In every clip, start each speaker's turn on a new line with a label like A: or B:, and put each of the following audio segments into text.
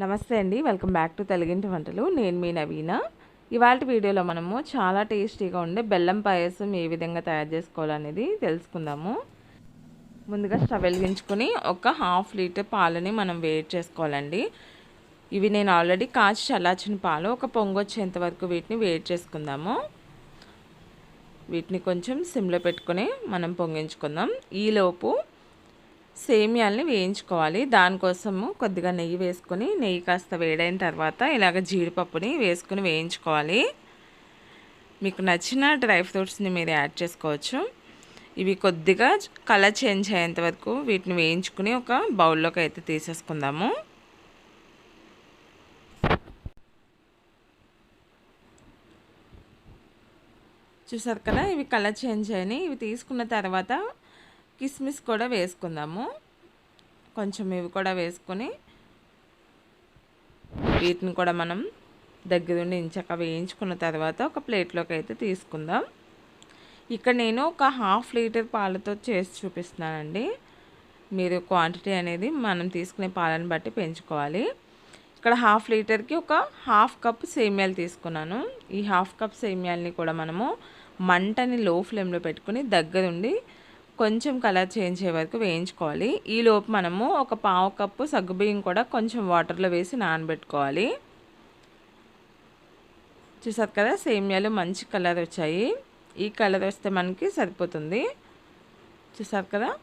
A: నమస్తే అండి. Welcome back to తెలుగింటి వంటలు. నేను మీ నవీన. ఇవాళ వీడియోలో మనము చాలా టేస్టీగా ఉండే బెల్లం పాయసం ఏ విధంగా తయారు చేసుకోవాలనేది తెలుసుకుందాము. ముందుగా స్టవ్ వెలిగించుకొని ఒక హాఫ్ లీటర్ పాలని మనం వేడి చేసుకోవాలండి. ఇవి నేను ఆల్రెడీ కాచి చల్లార్చిన పాలు ఒక పొంగు వచ్చేంత వరకు వీటిని వేడి చేసుకుందాము. వీటిని కొంచెం సిమ్లో పెట్టుకొని మనం పొంగించుకుందాం. ఈలోపు సేమియాల్ని వేయించుకోవాలి. దానికోసము కొద్దిగా నెయ్యి వేసుకొని నెయ్యి కాస్త వేడైన తర్వాత ఇలాగ జీడిపప్పుని వేసుకొని వేయించుకోవాలి. మీకు నచ్చిన డ్రై ఫ్రూట్స్ని మీరు యాడ్ చేసుకోవచ్చు. ఇవి కొద్దిగా కలర్ చేంజ్ అయ్యేంత వరకు వీటిని వేయించుకుని ఒక బౌల్లోకి అయితే తీసేసుకుందాము. చూసారు కదా ఇవి కలర్ చేంజ్ అయినాయి. ఇవి తీసుకున్న తర్వాత కిస్మిస్ కూడా వేసుకుందాము. కొంచెం ఇవి కూడా వేసుకొని వీటిని కూడా మనం దగ్గరుండి ఇంచక వేయించుకున్న తర్వాత ఒక ప్లేట్లోకి అయితే తీసుకుందాం. ఇక్కడ నేను ఒక హాఫ్ లీటర్ పాలతో చేసి చూపిస్తున్నానండి. మీరు క్వాంటిటీ అనేది మనం తీసుకునే పాలను బట్టి పెంచుకోవాలి. ఇక్కడ హాఫ్ లీటర్కి ఒక హాఫ్ కప్ సేమియాలు తీసుకున్నాను. ఈ హాఫ్ కప్ సేమియాలని కూడా మనము మంటని లో ఫ్లేమ్లో పెట్టుకుని దగ్గరుండి కొంచెం కలర్ చేంజ్ అయ్యే వరకు వేయించుకోవాలి. ఈలోపు మనము ఒక పావు కప్పు సగ్గుబియ్యం కూడా కొంచెం వాటర్లో వేసి నానబెట్టుకోవాలి. చూసారు కదా సేమియాలు మంచి కలర్ వచ్చాయి. ఈ కలర్ వస్తే మనకి సరిపోతుంది. చూసారు కదా?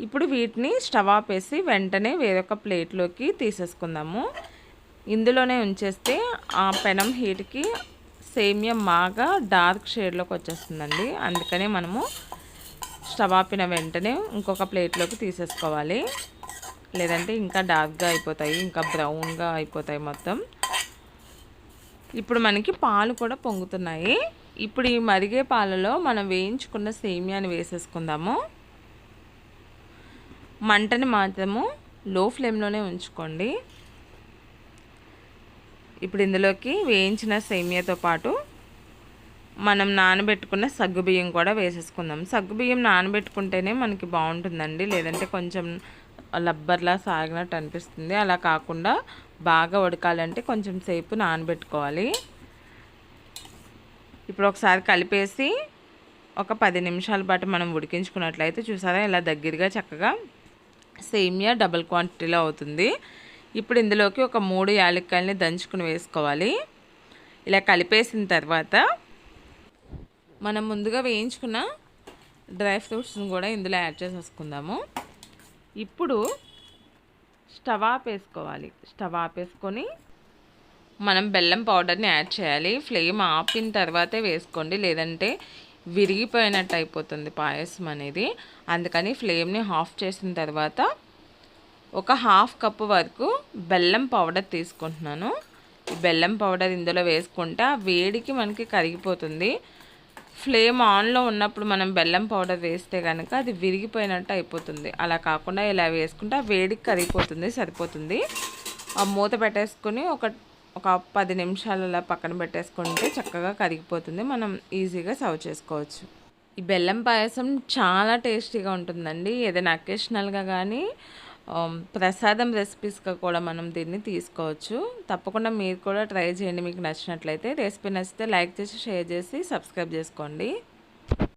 A: ఇప్పుడు వీటిని స్టవ్ ఆపేసి వెంటనే వేరొక ప్లేట్లోకి తీసేసుకుందాము. ఇందులోనే ఉంచేస్తే ఆ పెనం హీట్కి సేమియా బాగా డార్క్ షేడ్లోకి వచ్చేస్తుందండి. అందుకనే మనము స్టవ్ ఆపిన వెంటనే ఇంకొక ప్లేట్లోకి తీసేసుకోవాలి. లేదంటే ఇంకా డార్క్గా అయిపోతాయి ఇంకా బ్రౌన్గా అయిపోతాయి మొత్తం. ఇప్పుడు మనకి పాలు కూడా పొంగుతున్నాయి. ఇప్పుడు ఈ మరిగే పాలలో మనం వేయించుకున్న సేమియాని వేసేసుకుందాము. మంటని మాత్రము లో ఫ్లేమ్లోనే ఉంచుకోండి. ఇప్పుడు ఇందులోకి వేయించిన సేమియాతో పాటు మనం నానబెట్టుకున్న సగ్గుబియ్యం కూడా వేసేసుకుందాం. సగ్గుబియ్యం నానబెట్టుకుంటేనే మనకి బాగుంటుందండి. లేదంటే కొంచెం లబ్బర్లా సాగినట్టు అనిపిస్తుంది. అలా కాకుండా బాగా ఉడకాలంటే కొంచెం సేపు నానబెట్టుకోవాలి. ఇప్పుడు ఒకసారి కలిపేసి ఒక పది నిమిషాల పాటు మనం ఉడికించుకున్నట్లయితే చూసారా ఇలా దగ్గరగా చక్కగా సేమియా డబుల్ క్వాంటిటీలో అవుతుంది. ఇప్పుడు ఇందులోకి ఒక మూడు యాలక్కాయలని దంచుకుని వేసుకోవాలి. ఇలా కలిపేసిన తర్వాత మనం ముందుగా వేయించుకున్న డ్రై ఫ్రూట్స్ని కూడా ఇందులో యాడ్ చేసేసుకుందాము. ఇప్పుడు స్టవ్ ఆపేసుకోవాలి స్టవ్ ఆపేసుకొని మనం బెల్లం పౌడర్ని యాడ్ చేయాలి. ఫ్లేమ్ ఆపిన తర్వాతే వేసుకోండి. లేదంటే విరిగిపోయినట్టు అయిపోతుంది పాయసం అనేది. అందుకని ఫ్లేమ్ని ఆఫ్ చేసిన తర్వాత ఒక హాఫ్ కప్పు వరకు బెల్లం పౌడర్ తీసుకుంటున్నాను. బెల్లం పౌడర్ ఇందులో వేసుకుంటే ఆ వేడికి మనకి కరిగిపోతుంది. ఫ్లేమ్ ఆన్లో ఉన్నప్పుడు మనం బెల్లం పౌడర్ వేస్తే కనుక అది విరిగిపోయినట్టు అయిపోతుంది. అలా కాకుండా ఇలా వేసుకుంటే ఆ వేడికి కరిగిపోతుంది సరిపోతుంది. ఆ మూత పెట్టేసుకొని ఒక ఒక పది నిమిషాలు అలా పక్కన పెట్టేసుకుంటే చక్కగా కరిగిపోతుంది. మనం ఈజీగా సర్వ్ చేసుకోవచ్చు. ఈ బెల్లం పాయసం చాలా టేస్టీగా ఉంటుందండి. ఏదైనా అకేషనల్గా కానీ Um, ప్రసాదం రెసిపీస్గా కూడా మనం దీన్ని తీసుకోవచ్చు. తప్పకుండా మీరు కూడా ట్రై చేయండి. మీకు నచ్చినట్లయితే. రెసిపీ నచ్చితే లైక్ చేసి షేర్ చేసి సబ్స్క్రైబ్ చేసుకోండి.